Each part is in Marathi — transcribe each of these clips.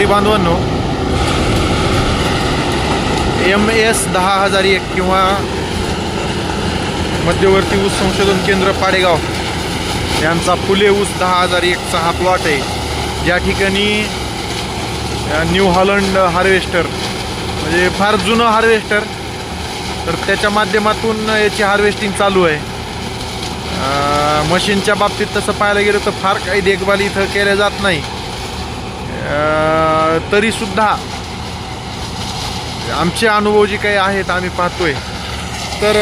शेतकरी बांधवांनो एम एस दहा हजार एक किंवा मध्यवर्ती ऊस संशोधन केंद्र पाडेगाव यांचा फुले ऊस दहा हजार एकचा हा प्लॉट आहे. ज्या ठिकाणी न्यू हॉलंड हार्वेस्टर म्हणजे फार जुनं हार्वेस्टर तर त्याच्या माध्यमातून याची हार्वेस्टिंग चालू आहे. मशीनच्या बाबतीत तसं पाहायला गेलं तर फार काही देखभाल इथं केल्या जात नाही. तरीसुद्धा आमचे अनुभव जे काही आहेत आम्ही पाहतोय. तर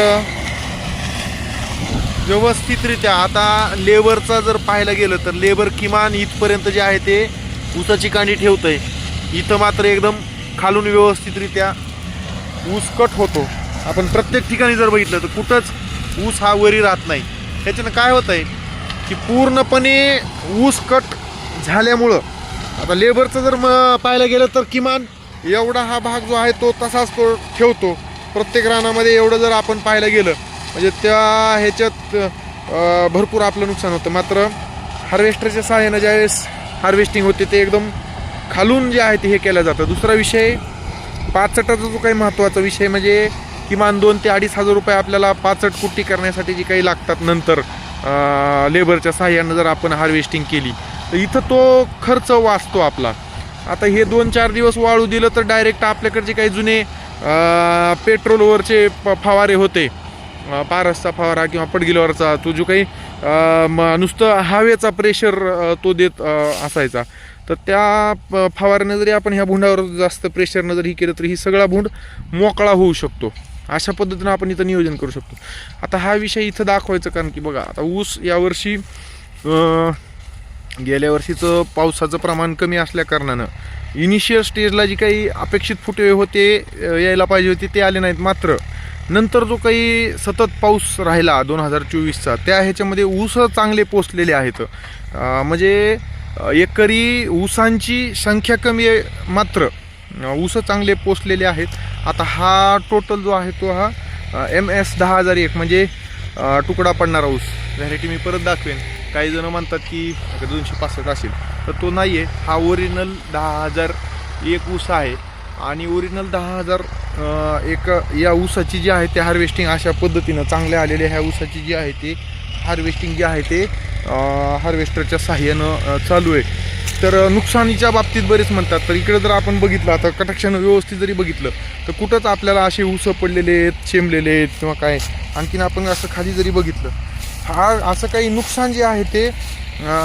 व्यवस्थितरित्या आता लेबरचा जर पाहायला गेलं तर लेबर किमान इथपर्यंत जे आहे ते ऊसाची कांडी ठेवतंय. इथं मात्र एकदम खालून व्यवस्थितरित्या ऊस कट होतो. आपण प्रत्येक ठिकाणी जर बघितलं तर कुठंच ऊस हा वरी राहत नाही. त्याच्यानं काय होतं आहे की पूर्णपणे ऊस कट झाल्यामुळं आता लेबरचं जर म पाहायला गेलं तर किमान एवढा हा भाग जो आहे तो तसाच तो ठेवतो. प्रत्येक रानामध्ये एवढं जर आपण पाहायला गेलं म्हणजे त्या ह्याच्यात भरपूर आपलं नुकसान होतं. मात्र हार्वेस्टरच्या सहाय्यानं ज्यावेळेस हार्वेस्टिंग होते ते एकदम खालून जे आहे ते हे केलं जातं. दुसरा विषय पाचटाचा जो काही महत्त्वाचा विषय म्हणजे किमान दोन ते अडीच हजार रुपये आपल्याला पाचट कुट्टी करण्यासाठी जी काही लागतात नंतर लेबरच्या सहाय्यानं जर आपण हार्वेस्टिंग केली तर इथं तो खर्च वाचतो आपला. आता हे दोन चार दिवस वाळू दिलं तर डायरेक्ट आपल्याकडचे काही जुने पेट्रोलवरचे प- फवारे होते. पारसचा फवारा किंवा पडगिलवरचा तो जो काही म- नुसतं हवेचा प्रेशर तो देत असायचा. तर त्या प- जरी आपण ह्या भुंडावर जास्त प्रेशरनं जर ही केलं तर ही सगळा भुंड मोकळा होऊ शकतो. अशा पद्धतीनं आपण इथं नियोजन करू शकतो. आता हा विषय इथं दाखवायचा कारण की बघा आता ऊस यावर्षी गेल्या वर्षीचं पावसाचं प्रमाण कमी असल्या कारणानं इनिशियल स्टेजला जी काही अपेक्षित फुटे होते यायला पाहिजे होते ते आले नाहीत मात्र. नंतर जो काही सतत पाऊस राहिला दोन हजार चोवीसचा त्या ह्याच्यामध्ये ऊस चांगले पोचलेले आहेत. म्हणजे एकरी ऊसांची संख्या कमी आहे मात्र ऊस चांगले पोचलेले आहेत. आता हा टोटल जो आहे तो हा एम एस दहा हजार एक म्हणजे तुकडा पडणारा ऊस. व्हॅरायटी मी परत दाखवेन. काही जण म्हणतात की दोनशे पासष्ट असेल. तर तो नाही आहे हा ओरिजिनल दहा हजार एक ऊस आहे. आणि ओरिजिनल दहा हजार एक या ऊसाची जी आहे ते हार्वेस्टिंग अशा पद्धतीनं चांगल्या आलेल्या ह्या ऊसाची जी आहे ते हार्वेस्टिंग जे आहे ते हार्वेस्टरच्या साह्यानं चालू आहे. तर नुकसानीच्या बाबतीत बरेच म्हणतात. तर इकडे जर आपण बघितलं आता कटाक्षानं व्यवस्थित जरी बघितलं तर कुठंच आपल्याला असे ऊस पडलेले आहेत शेमलेले आहेत किंवा काय. आणखीन आपण असं खाली जरी बघितलं हा असं काही नुकसान जे आहे ते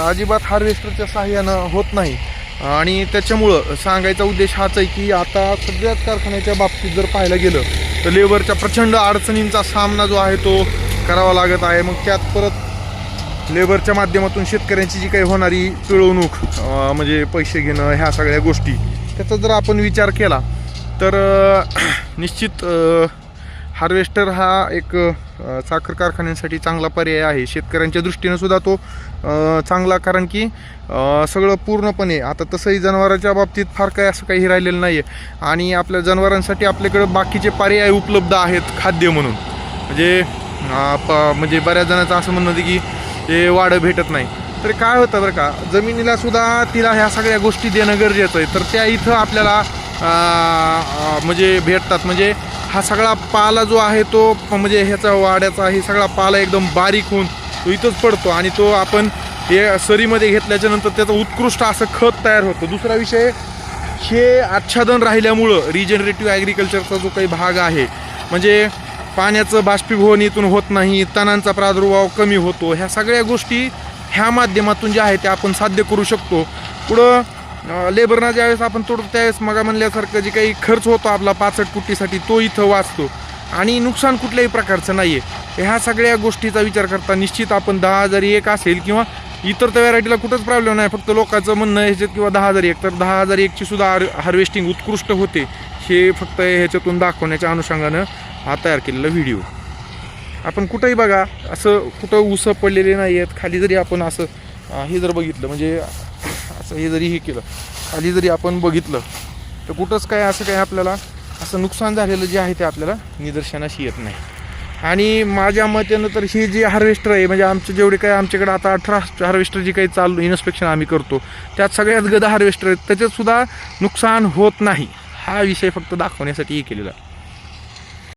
अजिबात हार्वेस्टरच्या सहाय्यानं होत नाही. आणि त्याच्यामुळं सांगायचा उद्देश हाच आहे की आता सगळ्याच कारखान्याच्या बाबतीत जर पाहायला गेलं तर लेबरच्या प्रचंड अडचणींचा सामना जो आहे तो करावा लागत आहे. मग त्यात परत लेबरच्या माध्यमातून शेतकऱ्यांची जी काही होणारी पिळवणूक म्हणजे पैसे घेणं ह्या सगळ्या गोष्टी त्याचा जर आपण विचार केला तर निश्चित हार्वेस्टर हा एक साखर कारखान्यांसाठी चांगला पर्याय आहे. शेतकऱ्यांच्या दृष्टीनं सुद्धा तो चांगला. कारण की सगळं पूर्णपणे आता तसंही जनावरांच्या बाबतीत फार काही असं काही राहिलेलं नाही आहे आणि आपल्या जनावरांसाठी आपल्याकडं बाकीचे पर्याय उपलब्ध आहेत खाद्य म्हणून. म्हणजे प म्हणजे बऱ्याच जणांचं असं म्हणणं होतं की ते वाढं भेटत नाही. तर काय होतं बरं का जमिनीला सुद्धा तिला ह्या सगळ्या गोष्टी देणं गरजेचं आहे. तर त्या इथं आपल्याला म्हणजे भेटतात. म्हणजे हा सगळा पाला जो आहे तो म्हणजे ह्याचा वाड्याचा हे सगळा पाला एकदम बारीक होऊन तो इथंच पडतो आणि तो आपण हे सरीमध्ये घेतल्याच्या नंतर त्याचं उत्कृष्ट असं खत तयार होतं. दुसरा विषय हे आच्छादन राहिल्यामुळं रिजनरेटिव्ह ॲग्रिकल्चरचा जो काही भाग आहे म्हणजे पाण्याचं बाष्पीभवन इथून होत नाही तणांचा प्रादुर्भाव कमी होतो ह्या सगळ्या गोष्टी ह्या माध्यमातून ज्या आहे त्या आपण साध्य करू शकतो. पुढं लेबरना ज्यावेळेस आपण तोडतो त्यावेळेस मग म्हणल्यासारखं जे काही खर्च होतो आपला पाचट कुट्टीसाठी तो इथं वाचतो. आणि नुकसान कुठल्याही प्रकारचं नाही आहे ह्या सगळ्या गोष्टीचा विचार करता निश्चित आपण दहा हजार एक असेल किंवा इतर त्या व्हरायटीला कुठंच प्रॉब्लेम नाही. फक्त लोकांचं म्हणणं ह्याच्यात किंवा दहा हजार एक. तर दहा हजार एकची सुद्धा हार हार्वेस्टिंग उत्कृष्ट होते. हे फक्त ह्याच्यातून दाखवण्याच्या अनुषंगानं हा तयार केलेला व्हिडिओ आपण कुठंही बघा असं कुठं उसं पडलेले नाही आहेत खाली जरी आपण असं हे जर बघितलं म्हणजे असं हे जरी हे केलं खाली जरी आपण बघितलं तर कुठंच काय असं काय आपल्याला असं नुकसान झालेलं जे आहे ते आपल्याला निदर्शनास येत नाही. आणि माझ्या मतेनं तर ही जी हार्वेस्टर आहे म्हणजे आमचे जेवढे काय आमच्याकडे आता अठरा हार्वेस्टर जी काही चालू इन्स्पेक्शन आम्ही करतो त्यात सगळ्यात गदा हार्वेस्टर आहेत त्याच्यातसुद्धा नुकसान होत नाही. हा विषय फक्त दाखवण्यासाठी हे केलेला. आहे